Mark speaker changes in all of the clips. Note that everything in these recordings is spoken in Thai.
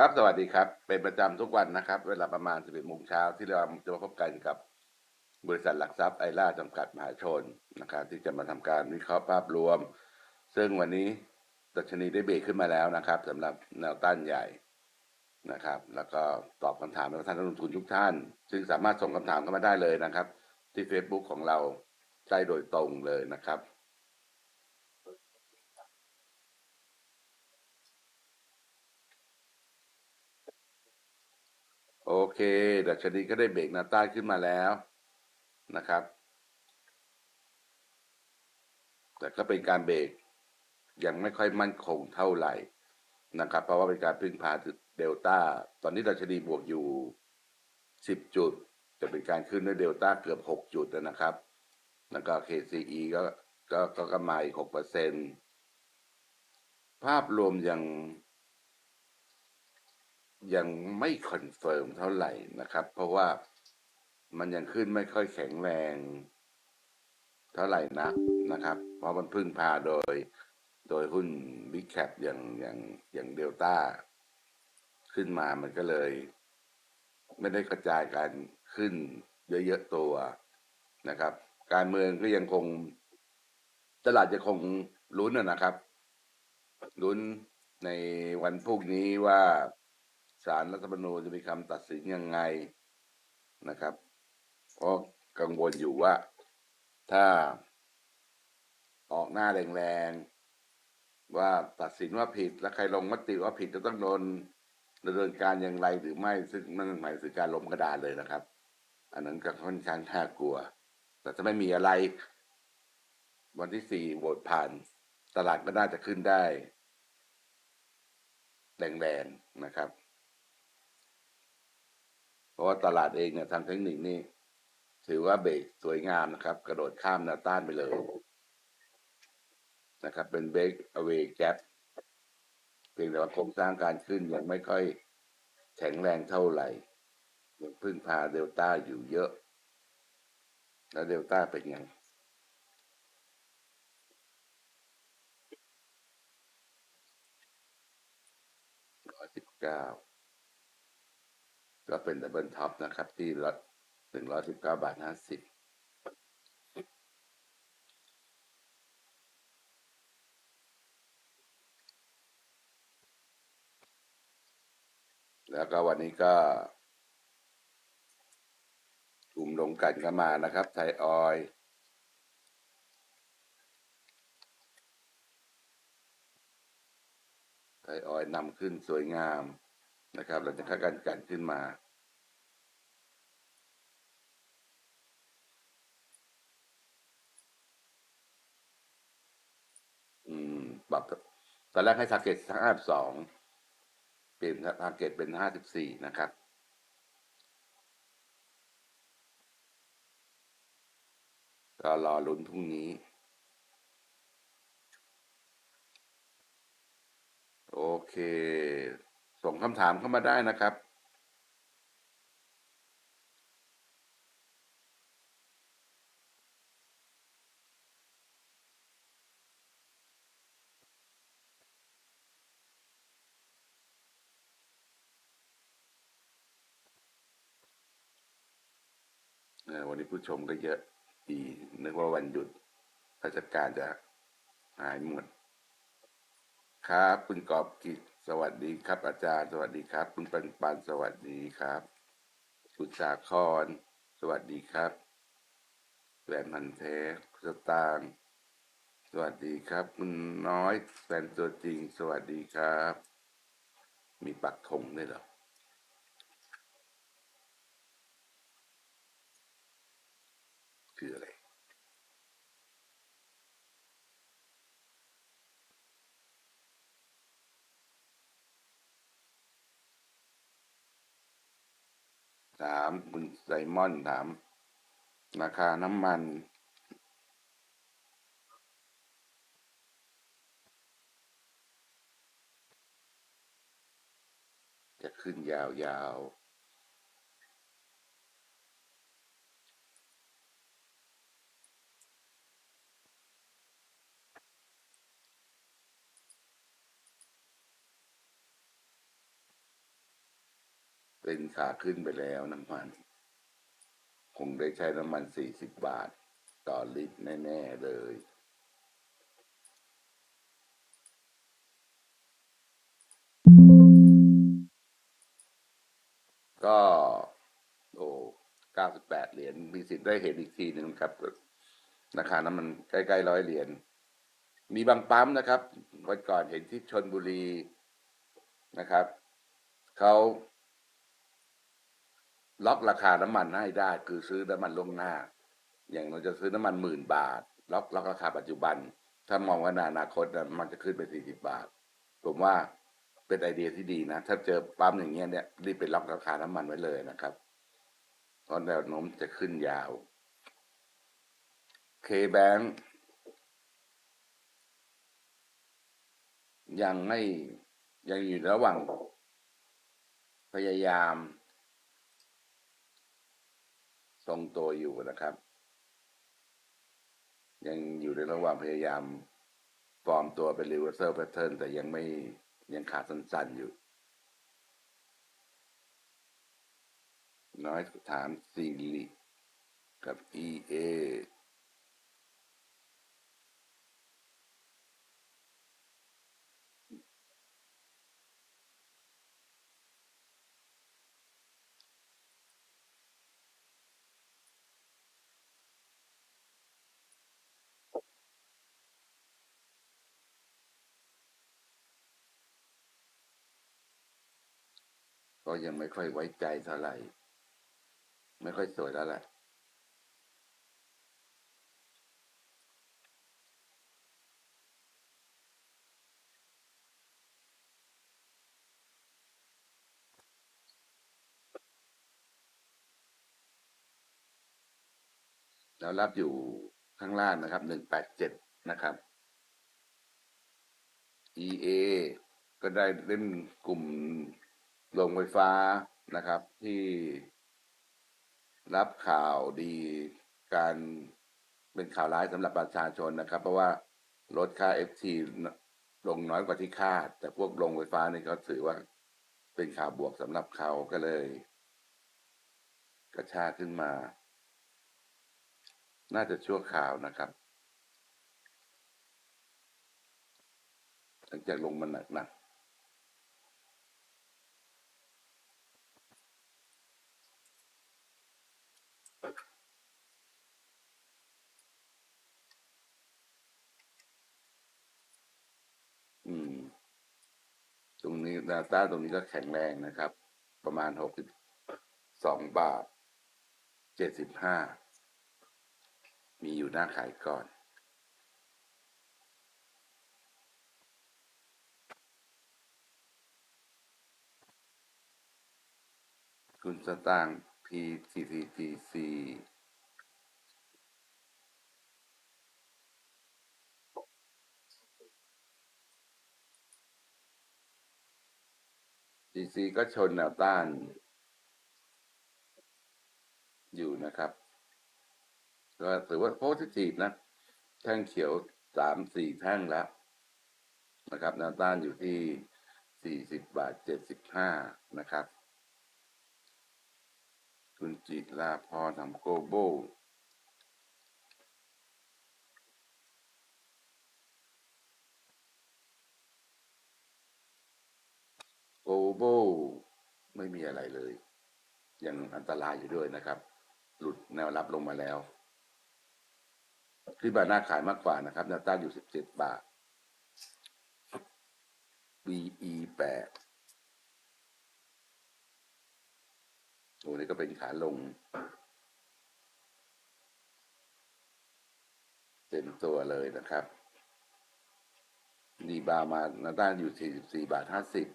Speaker 1: ครับสวัสดีครับ เป็นประจำทุกวันนะครับ เวลาประมาณ 11โมงเช้าที่เราจะมาพบกันกับบริษัทหลักทรัพย์ไอร่าจำกัดมหาชนนะครับ ที่จะมาทำการวิเคราะห์ภาพรวม ซึ่งวันนี้ดัชนีได้เบรกขึ้นมาแล้วนะครับสำหรับแนวต้านใหญ่นะครับ แล้วก็ตอบคำถามของท่านนักลงทุนทุกท่าน ซึ่งสามารถส่งคำถามเข้ามาได้เลยนะครับ ที่ Facebook ของเราได้โดยตรงเลยนะครับ เค ดัชนีก็ได้เบรกแนวต้านขึ้นมาแล้วนะครับ แต่ก็เป็นการเบรกยังไม่ค่อยมั่นคงเท่าไหร่นะครับ เพราะว่าเป็นการพึ่งพาเดลต้า ตอนนี้ดัชนีบวกอยู่ 10 จุด จะเป็นการขึ้นด้วยเดลต้าเกือบ 6 จุดนะครับ แล้วก็ KCE ก็ก็ก็กำไร6เปอร์เซ็นภาพรวมยัง ยังไม่คอนเฟิร์มเท่าไหร่นะครับ เพราะว่ามันยังขึ้นไม่ค่อยแข็งแรง เท่าไหร่นักนะครับ เพราะมันพึ่งพาโดย โดยหุ้นบิ๊กแคปอย่างอย่างอย่างเดลต้าขึ้นมามันก็เลย ไม่ได้กระจายการขึ้นเยอะๆตัวนะครับ การเมืองก็ยังคง ตลาดจะคงลุ้นนะครับลุ้นในวันพรุ่งนี้ว่า ศาลรัฐธรรมนูญจะมีคำตัดสินยังไงนะครับเพราะกังวลอยู่ว่าถ้าออกหน้าแรงๆว่าตัดสินว่าผิดและใครลงมติว่าผิดจะต้องโดนดำเนินการอย่างไรหรือไม่ซึ่งนั่นหมายถึงการล้มกระดานเลยนะครับ อันนั้นก็ค่อนข้างน่ากลัว แต่ถ้าไม่มีอะไร วันที่สี่โหวตผ่าน ตลาดก็น่าจะขึ้นได้ แรงๆนะครับ เพราะว่าตลาดเองเนี่ยทางเทคนิคนี่ถือว่าเบรกสวยงามนะครับ กระโดดข้ามแนวต้านไปเลยนะครับ เป็นเบรกอเวกแกปเพียงแต่ว่าโครงสร้างการขึ้นยังไม่ค่อยแข็งแรงเท่าไหร่ยังพึ่งพาเดลต้าอยู่เยอะ แล้วเดลต้าเป็นไงร้อยสิบเก้า ก็เป็นดับเบิลท็อปนะครับ ที่ละหนึ่งร้อยสิบเก้าบาทห้าสิบแล้วก็วันนี้ก็กลุ่มลงกันก็มานะครับ ไทยออยไทยออยนำขึ้นสวยงาม นะครับหลังจากการกันขึ้นมา อืมปรับตอนแรกให้ทาร์เก็ตห้าสองเปลี่ยนทาร์เก็ตเป็นห้าสิบสี่นะครับก็รอลุ้นพรุ่งนี้ โอเค ส่งคำถามเข้ามาได้นะครับวันนี้ผู้ชมก็เยอะดีนึกว่าวันหยุดราชการจะหายหมด ครับ คุณกอบกิจ สวัสดีครับอาจารย์ สวัสดีครับ คุณปันปันสวัสดีครับ คุณสาคร สวัสดีครับแหวนพันเทสตางสวัสดีครับ คุณน้อยแฟนตัวจริง สวัสดีครับ มีปักธงด้วยเหรอคืออะไร ถามคุณไซมอนถาม ราคาน้ำมันจะขึ้นยาวๆ เป็นขาขึ้นไปแล้วน้ำมัน คงได้ใช้น้ำมันสี่สิบบาท ต่อลิตรแน่ ๆ เลย ก็โอ้เก้าสิบแปดเหรียญมีสิทธิ์ได้เห็นอีกทีหนึ่งครับราคาน้ำมันใกล้ๆร้อยเหรียญมีบางปั๊มนะครับวันก่อนเห็นที่ชนบุรีนะครับเขา ล็อกราคาน้ำมันให้ได้ คือซื้อน้ำมันล่วงหน้า อย่างเราจะซื้อน้ำมันหมื่นบาท ล็อกล็อกราคาปัจจุบัน ถ้ามองว่าในอนาคตนะมันจะขึ้นไปสี่สิบาท ผมว่าเป็นไอเดียที่ดีนะ ถ้าเจอปั๊มอย่างเงี้ยเนี่ยรีบไปล็อกราคาน้ำมันไว้เลยนะครับเพราะแนวโน้มจะขึ้นยาวเคแบงยังไม่ยังอยู่ระหว่างพยายาม ทรงตัวอยู่นะครับ ยังอยู่ในระหว่างพยายามฟอร์มตัวเป็น reversal pattern แต่ยังไม่ยังขาดสั้นๆอยู่ น้อยถามซีรีกับ EA ก็ยังไม่ค่อยไว้ใจเท่าไหร่ ไม่ค่อยสวยแล้วแหละแล้วรับอยู่ข้างล่างนะครับ หนึ่งแปดเจ็ดนะครับ EA ก็ได้เล่นกลุ่ม โรงไฟฟ้านะครับที่รับข่าวดีการเป็นข่าวร้ายสำหรับประชาชนนะครับ เพราะว่าลดค่า FT ลงน้อยกว่าที่คาด แต่พวกโรงไฟฟ้านี่เขาถือว่าเป็นข่าวบวกสำหรับเขาก็เลย กระชากขึ้นมา น่าจะชั่วข่าวนะครับ หลังจากลงมาหนักๆอืม ตรงนี้ดาต้าตรงนี้ก็แข็งแรงนะครับ ประมาณหกสิบสองบาทเจ็ดสิบห้ามีอยู่หน้าขายก่อน คุณสตางค์ PTTC จีซีก็ชนแนวต้าน อยู่นะครับ ก็ถือว่าโพสิทีฟนะ แท่งเขียวสามสี่แท่งแล้ว นะครับแนวต้านอยู่ที่สี่สิบบาทเจ็ดสิบห้านะครับ คุณจิตลาพรทำโกโบ โกโบไม่มีอะไรเลย ยังอันตรายอยู่ด้วยนะครับ หลุดแนวรับลงมาแล้วที่บาทหน้าขายมากกว่านะครับแนวต้านอยู่สิบเจ็ดบาท BE แปดโอ้นี่ก็เป็นขาลง เต็มตัวเลยนะครับ ดีบามาหน้าต้านอยู่สี่สิบสี่บาทห้าสิบ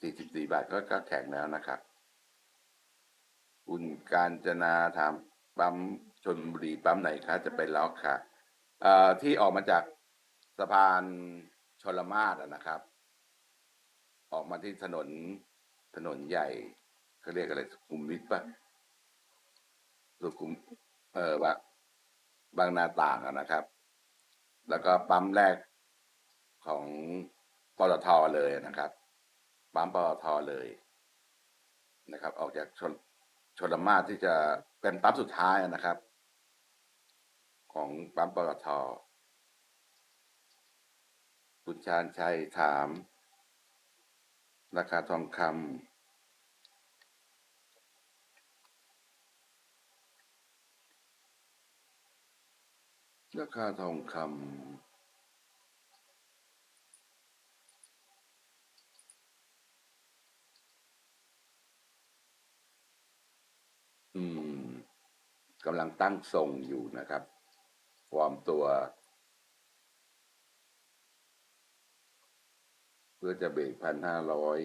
Speaker 1: สี่สิบาทก็ก็แข็งแล้วนะครับคุณการจนาถามปั๊มชนบุรีปั๊มไหนคะจะไปล็อกค่ะเอ่อที่ออกมาจากสะพานชลมาศนะครับ ออกมาที่ถนนถนนใหญ่เขาเรียกอะไรสุขุมวิทปะสุขุม เออว่าบางนาต่างนะครับ แล้วก็ปั๊มแรกของปตทเลยนะครับ ปั๊มปตทเลยนะครับ ออกจากชนชนมาที่จะเป็นปั๊มสุดท้ายนะครับ ของปั๊มปตทคุณชาญชัยถาม ราคาทองคำราคาทองคำ อืมกำลังตั้งทรงอยู่นะครับฟอร์มตัว เพื่อจะเบรกพันห้าร้อย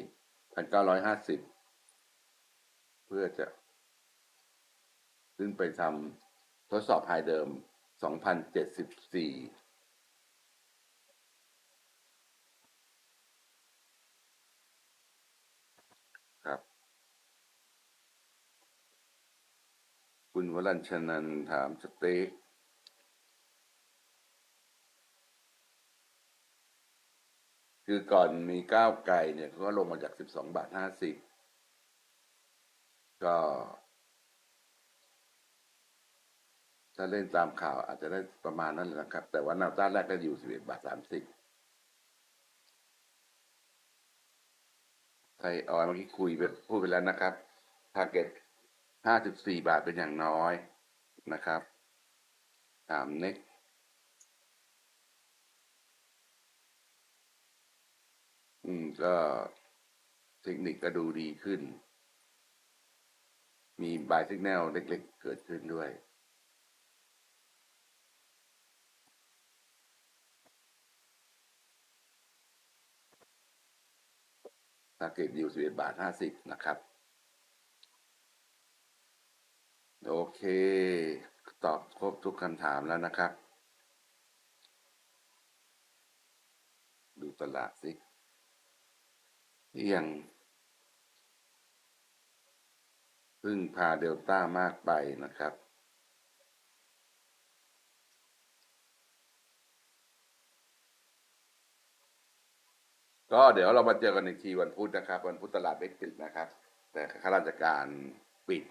Speaker 1: พันเก้าร้อยห้าสิบเพื่อจะ ขึ้นไปทำทดสอบไฮเดิมสองพันเจ็ดสิบสี่ คุณวรัญชนันถามสเต็กคือก่อนมีก้าวไกลเนี่ยเขาก็ลงมาจากสิบสองบาทห้าสิบก็ถ้าเล่นตามข่าวอาจจะได้ประมาณนั้นแหละนะครับ แต่ว่าแนวต้านแรกก็อยู่สิบเอ็ดบาทสามสิบไทยออยเมื่อกี้คุยไปพูดไปแล้วนะครับทาร์เก็ต ห้าสิบสี่บาทเป็นอย่างน้อยนะครับตามเน็กอืมก็เทคนิคก็ดูดีขึ้น มีบายสัญญาณเล็กๆ เกิดขึ้นด้วย t าเก็ตอยู่11บเอ็ดบาท50นะครับ โอเค ตอบครบทุกคำถามแล้วนะครับ ดูตลาดสิที่ยังพึ่งพาเดลต้ามากไปนะครับ ก็เดี๋ยวเรามาเจอกันอีกทีวันพุธนะครับ วันพุธตลาดไม่ปิดนะครับ แต่ข้าราชการปิด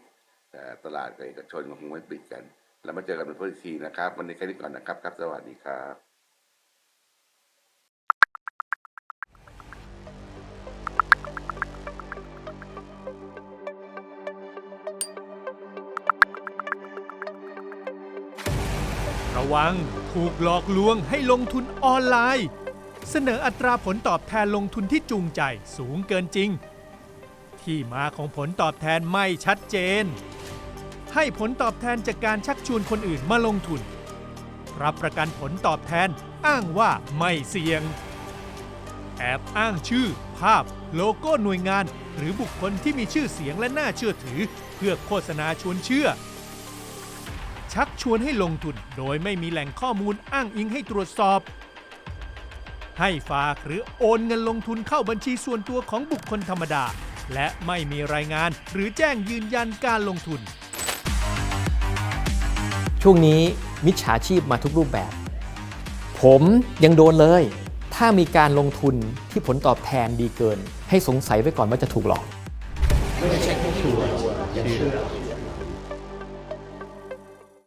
Speaker 1: แต่ตลาดกับเอกชนก็คงไม่ปิดกัน แล้วมาเจอกันวันพุธอีกทีนะครับ วันนี้แค่นี้ก่อนนะครับครับ สวัสดีครับ
Speaker 2: ระวังถูกหลอกลวงให้ลงทุนออนไลน์ เสนออัตราผลตอบแทนลงทุนที่จูงใจสูงเกินจริง ที่มาของผลตอบแทนไม่ชัดเจน ให้ผลตอบแทนจากการชักชวนคนอื่นมาลงทุน รับประกันผลตอบแทนอ้างว่าไม่เสี่ยง แอบอ้างชื่อ ภาพ โลโก้หน่วยงาน หรือบุคคลที่มีชื่อเสียงและน่าเชื่อถือ เพื่อโฆษณาชวนเชื่อ ชักชวนให้ลงทุนโดยไม่มีแหล่งข้อมูลอ้างอิงให้ตรวจสอบให้ฝากหรือโอนเงินลงทุนเข้าบัญชีส่วนตัวของบุคคลธรรมดา และไม่มีรายงานหรือแจ้งยืนยันการลงทุน
Speaker 3: ช่วงนี้มิจฉาชีพมาทุกรูปแบบ ผมยังโดนเลย ถ้ามีการลงทุนที่ผลตอบแทนดีเกิน ให้สงสัยไว้ก่อนว่าจะถูกหลอก
Speaker 4: ไม่ได้เช็คให้ชัวร์อย่าเชื่อ